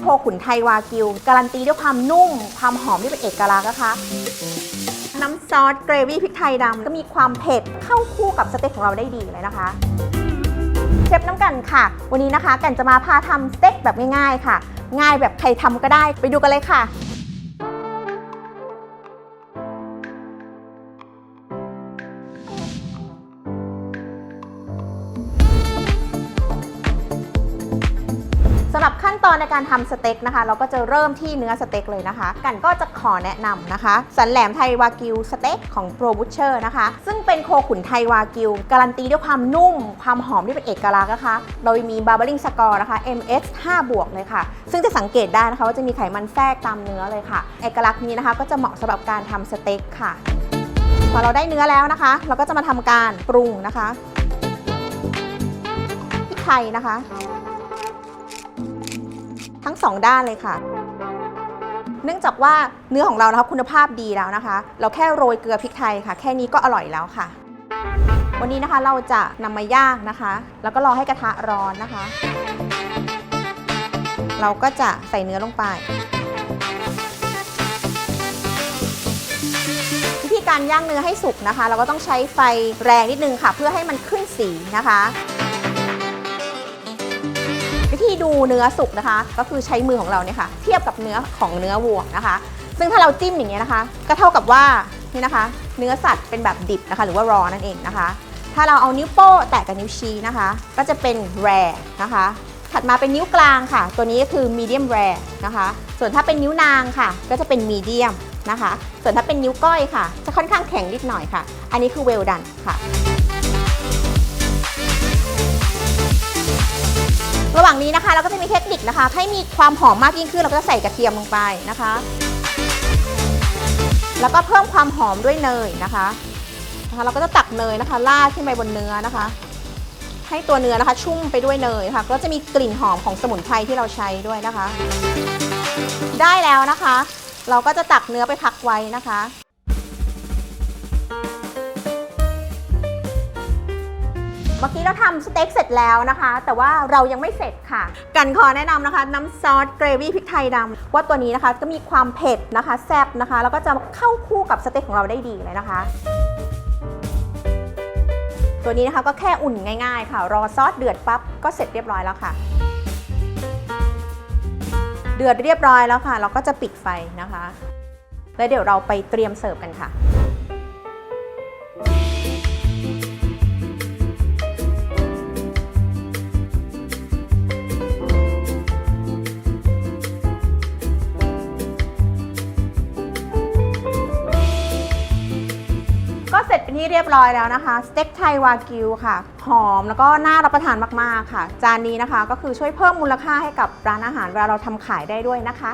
โคขุนไทยวากิว การันตีด้วยความนุ่ม ความหอมที่เป็นเอกลักษณ์นะคะ น้ำซอสเกรวี่พริกไทยดำก็มีความเผ็ดเข้าคู่กับสเต็กของเราได้ดีเลยนะคะเชฟน้ำกันค่ะ วันนี้นะคะ กันจะมาพาทำสเต็กแบบง่ายๆค่ะ ง่ายแบบใครทำก็ได้ ไปดูกันเลยค่ะ หรับขั้นตอนในการทำสเต็กนะคะ เราก็จะเริ่มที่เนื้อสเต็กเลยนะคะ กันก็จะขอแนะนำนะคะ สันแหลมไทยวากิวสเต็กของโปรบูเชอร์นะคะ ซึ่งเป็นโคขุนไทยวากิว การันตีด้วยความนุ่ม ความหอมที่เป็นเอกลักษณ์นะคะ โดยมีบาร์เบอริงสกอร์นะคะ MS 5 บวกเลยค่ะ ซึ่งจะสังเกตได้นะคะว่าจะมีไขมันแทรกตามเนื้อเลยค่ะ เอกลักษณ์นี้นะคะก็จะเหมาะสำหรับการทำสเต็กค่ะ พอเราได้เนื้อแล้วนะคะ เราก็จะมาทำการปรุงนะคะพริกไทยนะคะ ทั้งสองด้านเลยค่ะ เนื่องจากว่าเนื้อของเรานะคะคุณภาพดีแล้วนะคะ เราแค่โรยเกลือพริกไทยค่ะ แค่นี้ก็อร่อยแล้วค่ะ วันนี้นะคะเราจะนำมาย่างนะคะ แล้วก็รอให้กระทะร้อนนะคะ เราก็จะใส่เนื้อลงไปวิธีการย่างเนื้อให้สุกนะคะ เราก็ต้องใช้ไฟแรงนิดนึงค่ะ เพื่อให้มันขึ้นสีนะคะ วิธีดูเนื้อสุกนะคะ ก็คือใช้มือของเราเนี่ยค่ะ เทียบกับเนื้อของเนื้อวัวนะคะ ซึ่งถ้าเราจิ้มอย่างเงี้ยนะคะ ก็เท่ากับว่านี่นะคะ เนื้อสัตว์เป็นแบบดิบนะคะ หรือว่ารอนั่นเองนะคะ ถ้าเราเอานิ้วโป้แตะกับนิ้วชี้นะคะ ก็จะเป็นแรนะคะ ถัดมาเป็นนิ้วกลางค่ะ ตัวนี้ก็คือมีเดียมแรนะคะ ส่วนถ้าเป็นนิ้วนางค่ะ ก็จะเป็นมีเดียมนะคะ ส่วนถ้าเป็นนิ้วก้อยค่ะ จะค่อนข้างแข็งนิดหน่อยค่ะ อันนี้คือเวลดันค่ะ งนี้นะคะ เราก็จะมีเทคนิคนะคะ ให้มีความหอมมากยิ่งขึ้นเราก็จะใส่กระเทียมลงไปนะคะ แล้วก็เพิ่มความหอมด้วยเนยนะคะนะคะ เราก็จะตักเนยนะคะราดขึ้นไปบนเนื้อนะคะ ให้ตัวเนื้อนะคะ ชุ่มไปด้วยเนยค่ะ ก็จะมีกลิ่นหอมของสมุนไพรที่เราใช้ด้วยนะคะ ได้แล้วนะคะ เราก็จะตักเนื้อไปพักไว้นะคะ เมื่อกี้เราทำสเต็กเสร็จแล้วนะคะ แต่ว่าเรายังไม่เสร็จค่ะ กันขอแนะนำนะคะ น้ำซอสเกรวี่พริกไทยดำว่าตัวนี้นะคะก็มีความเผ็ดนะคะแซ่บนะคะ แล้วก็จะเข้าคู่กับสเต็กของเราได้ดีเลยนะคะตัวนี้นะคะก็แค่อุ่นง่ายๆ ค่ะ รอซอสเดือดปั๊บก็เสร็จเรียบร้อยแล้วค่ะ เดือดเรียบร้อยแล้วค่ะ เราก็จะปิดไฟนะคะ แล้วเดี๋ยวเราไปเตรียมเสิร์ฟกันค่ะ เสร็จเป็นที่เรียบร้อยแล้วนะคะสเต็กไทยวากิวค่ะ หอมแล้วก็น่ารับประทานมากๆค่ะ จานนี้นะคะ ก็คือช่วยเพิ่มมูลค่าให้กับร้านอาหารเวลาเราทำขายได้ด้วยนะคะ